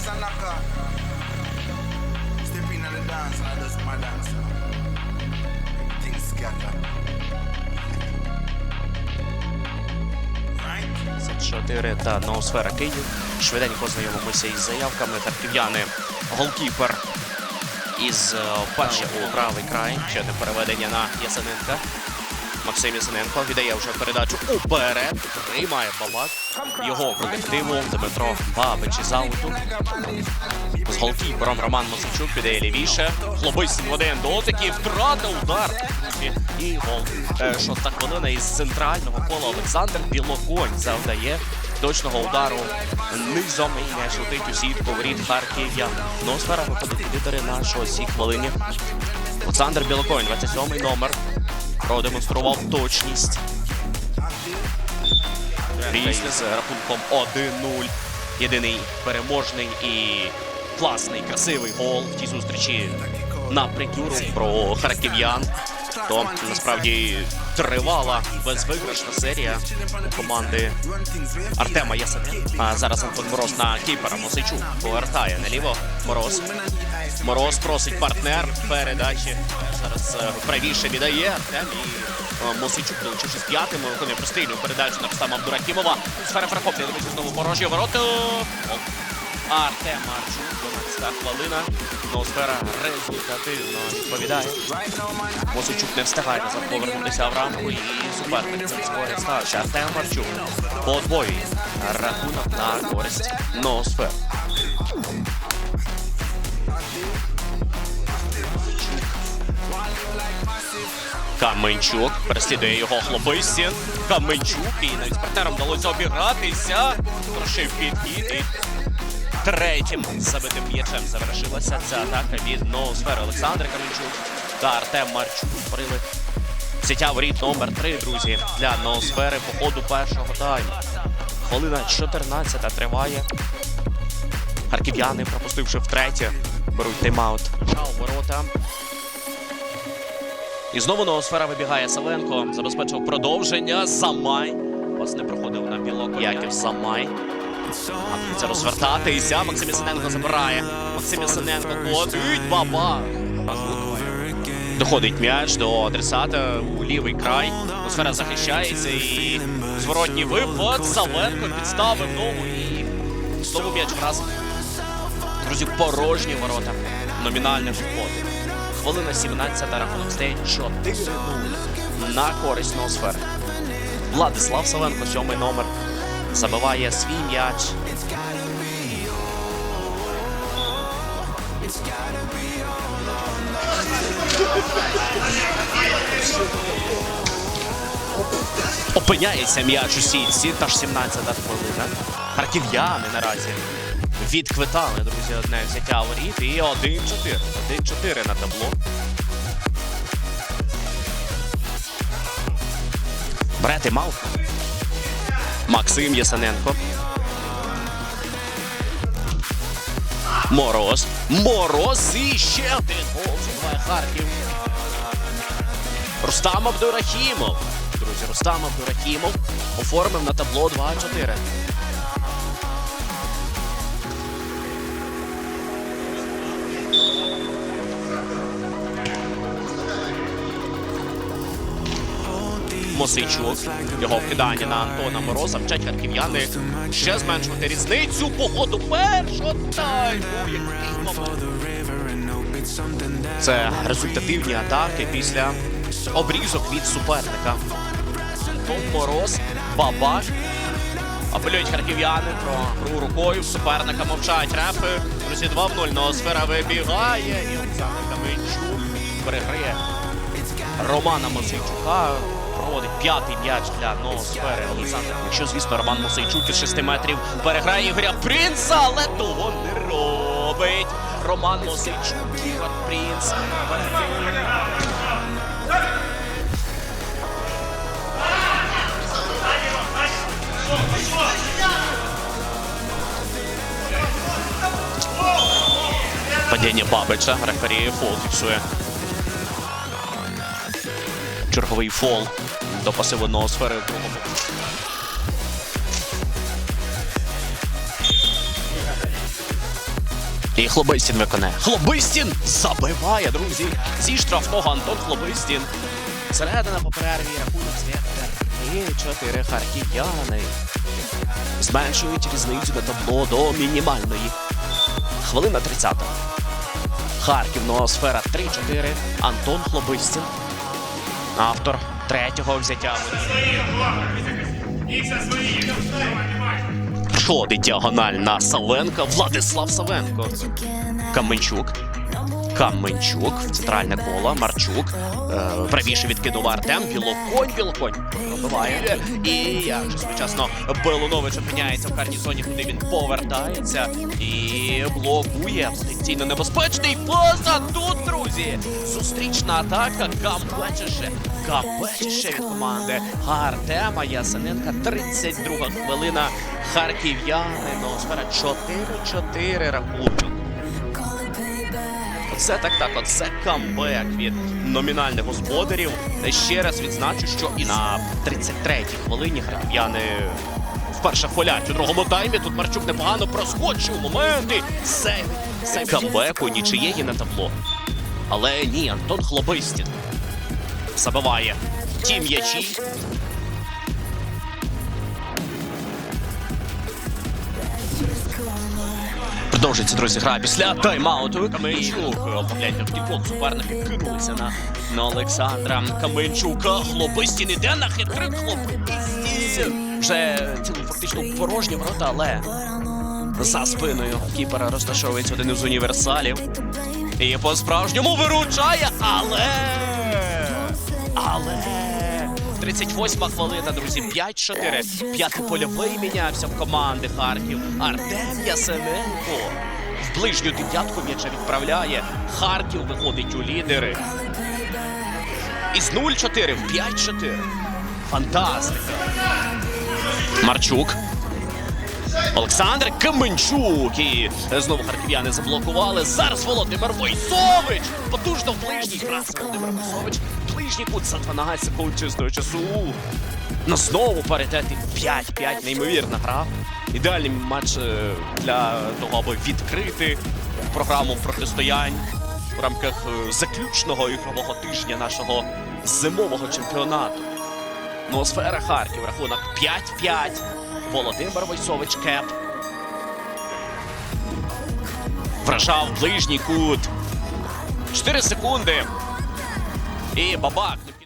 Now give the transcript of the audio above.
is a knocker. Step in on the dance and I just my dance. Everything scatter. Right? 4 та Ноосфера Київ. Швиденько знайомимося із заявками. Харків'яни голкіпер із е, першого у правий край. Ще одне переведення на Ясененка. Максим Ясененко віддає вже передачу уперед. Приймає бабак. Його колективу Дмитро Бабич із ауту. З голкіпером Роман Мосичук піде лівіше. Хлобись один дотик втрата удар. І гол. Е, Шоста хвилина із центрального кола Олександр Білоконь завдає точного удару низом і м'яч летить у сітку воріт Харків'я. Носфера виходить у лідери на шостій хвилині. Олександр Білоконь, 27-й номер, продемонстрував точність. Після з рахунком 1-0. Єдиний переможний і класний, красивий гол в тій зустрічі наприкінці про харків'ян. То насправді тривала безвиграшна серія команди Артема Ясененка. А зараз Антон Мороз на кіпера Мосичук повертає наліво. Мороз. Мороз просить партнер передачі. Зараз е, правіше віддає Артем і е, Мосичук долучившись п'ятим. Виконує прострільну передачу на Рустама Абдурахімова. Сфера Фрахоплі дивиться знову порожні ворота. Артем Марчук, 12 хвилина. Ноосфера результативно відповідає. Мосичук не встигає назад повернутися в рамку і суперник скорі ставить. Артем Марчук подвоює рахунок на користь Ноосфер. Каменчук переслідує його хлописін. Каменчук і навіть з партнером вдалося обігратися. Трошив підхід і третім забитим м'ячем завершилася ця атака від ноосфери Олександр Каменчук та Артем Марчук. Створили сіття воріт номер 3 друзі, для ноосфери по ходу першого тайму. Хвилина 14 триває. Харків'яни, пропустивши втретє, беруть тайм-аут. У ворота. І знову ноосфера вибігає Савенко. Забезпечив продовження. Замай. Ось не проходив на білок. Яків Замай. Це розвертатися. Максим Ясененко забирає. Максим Ясененко ходить. Баба. Доходить м'яч до адресата у лівий край. Сфера захищається і зворотній випад. Савенко підставив ногу і знову м'яч вразив. Друзі, порожні ворота. Номінальний вход. Хвилина 17 рахунок стає 4-0 на користь Ноосфери. Владислав Савенко, сьомий номер, забиває свій м'яч. Опиняється м'яч у сітці, та ж 17-та хвилина. Харків'яни наразі відквитали, друзі, одне взяття воріт і 1-4. 1-4 на табло. Брети Малко. Максим Ясененко. Мороз. Мороз і ще один гол. Забиває Харків. Рустам Абдурахімов. Друзі, Рустам Абдурахімов оформив на табло 2-4. Мосичук. Його вкидання на Антона Мороза. Вчать харків'яни ще зменшувати різницю по ходу першого тайму. Це результативні атаки після обрізок від суперника. Антон Мороз, Бабак. Апелюють харків'яни про гру рукою. Суперника мовчать репи. Друзі, 2 в 0. Ноосфера вибігає. І Олександр Каменчук переграє Романа Мосейчука. Проводить п'ятий м'яч для ноосфери Олександр. Якщо, звісно, Роман Мосейчук із 6 метрів переграє Ігоря Принца, але того не робить. Роман Мосейчук, Ігор Принц. Падіння Бабича. Рефері фол фіксує. Черговий фол до пасивної сфери в другому. І Хлобистін виконає. Хлобистін забиває, друзі. Зі штрафного Антон Хлобистін. Середина по перерві рахунок стає 3-4 харків'яни. Зменшують різницю на табло до мінімальної. Хвилина 30. Харків, ноосфера 3-4. Антон Хлобистін. Автор третього взяття. Проходить діагональ на Савенка. Владислав Савенко. Каменчук. Каменчук центральне коло. Марчук. Е, правіше відкидував Артем. Білоконь, білоконь. Пробиває. І як же своєчасно Белунович опиняється в карній зоні, куди він повертається. І блокує потенційно небезпечний пас. А тут, друзі, зустрічна атака. Гамбечише. Гамбечише від команди Артема Ясененка. 32 хвилина. Харків'яни. Ноосфера 4-4 рахунок. Оце так так, оце камбек від номінальних господарів. Ще раз відзначу, що і на 33-й хвилині харків'яни вперше хвалять у другому таймі. Тут Марчук непогано проскочив моменти. Сейв, сейв камбеку нічиєї на табло. Але ні, Антон Хлобистін забиває ті м'ячі. Продовжується, друзі, гра після тайм-ауту. Каменчук. Погляньте, в кількох суперники кинулися на, на Олександра Каменчука. Хлопистін іде на хитрик. Хлопистін. Вже цілий фактично порожні ворота, але за спиною кіпера розташовується один із універсалів. І по-справжньому виручає, але. Але. 38 хвилина, друзі, 5-4. П'ятий польовий мінявся в команди Харків. Артем Ясененко в ближню дев'ятку м'яча відправляє. Харків виходить у лідери. Із 0-4 в 5-4. Фантастика. Марчук. Олександр Каменчук. І знову харків'яни заблокували. Зараз Володимир Войсович. Потужно ближній раз Володимир Войсович. Ближній кут за 12 секунд чистого часу. На знову паритети 5-5. Неймовірна гра. Ідеальний матч е, для того, аби відкрити програму протистоянь в рамках е, заключного ігрового тижня нашого зимового чемпіонату. Ноосфера Харків, рахунок 5-5. Володимир Войсович Кеп. Вражав ближній кут. 4 секунди. І бабак.